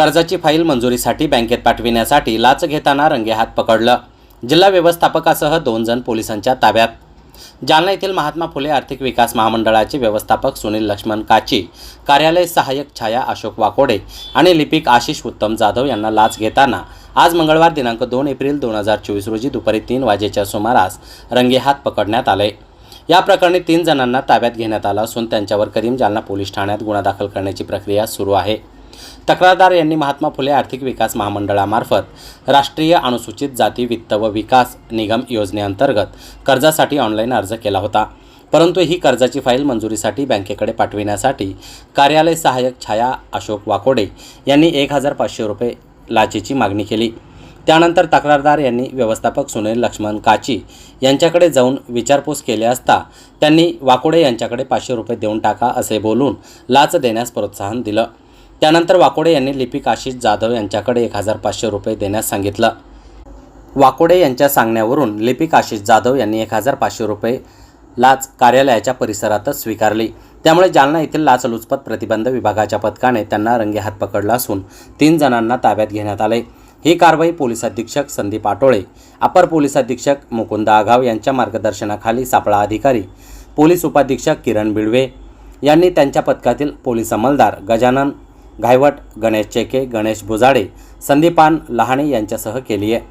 कर्जाची फाईल मंजुरीसाठी बँकेत पाठविण्यासाठी लाच घेताना रंगेहात पकडलं. जिल्हा व्यवस्थापकासह दोन जण पोलिसांच्या ताब्यात. जालना येथील महात्मा फुले आर्थिक विकास महामंडळाचे व्यवस्थापक सुनील लक्ष्मण काची कार्यालय सहाय्यक छाया अशोक वाकोडे आणि लिपिक आशिष उत्तम जाधव यांना लाच घेताना आज मंगळवार दिनांक दोन एप्रिल दोन हजार चोवीस रोजी दुपारी तीन वाजेच्या सुमारास रंगेहात पकडण्यात आले. या प्रकरणी तीन जणांना ताब्यात घेण्यात आलं असून त्यांच्यावर करीम जालना पोलीस ठाण्यात गुन्हा दाखल करण्याची प्रक्रिया सुरू आहे. तक्रारदार यांनी महात्मा फुले आर्थिक विकास महामंडळामार्फत राष्ट्रीय अनुसूचित जाती वित्त व विकास निगम योजनेअंतर्गत कर्जासाठी ऑनलाईन अर्ज केला होता. परंतु ही कर्जाची फाईल मंजुरीसाठी बँकेकडे पाठविण्यासाठी कार्यालय सहाय्यक छाया अशोक वाकोडे यांनी एक हजार पाचशे रुपये लाचेची मागणी केली. त्यानंतर तक्रारदार यांनी व्यवस्थापक सुनील लक्ष्मण काची यांच्याकडे जाऊन विचारपूस केली असता त्यांनी वाकोडे यांच्याकडे पाचशे रुपये देऊन टाका असे बोलून लाच देण्यास प्रोत्साहन दिलं. त्यानंतर वाकोडे यांनी लिपिक आशिष जाधव यांच्याकडे एक हजार पाचशे रुपये देण्यास सांगितलं. वाकोडे यांच्या सांगण्यावरून लिपिक आशिष जाधव यांनी एक हजार पाचशे रुपये लाच कार्यालयाच्या परिसरातच स्वीकारली. त्यामुळे जालना येथील लाचलुचपत प्रतिबंध विभागाच्या पथकाने त्यांना रंगेहात पकडलं असून तीन जणांना ताब्यात घेण्यात आले. ही कारवाई पोलीस अधीक्षक संदीप आटोळे अपर पोलीस अधीक्षक मुकुंद आघाव यांच्या मार्गदर्शनाखाली सापळा अधिकारी पोलीस उपाधीक्षक किरण बिडवे यांनी त्यांच्या पथकातील पोलीस अंमलदार गजानन घायवट गणेश चेके गणेश बुजाडे संदीपान लहाणे यांच्यासह केली आहे.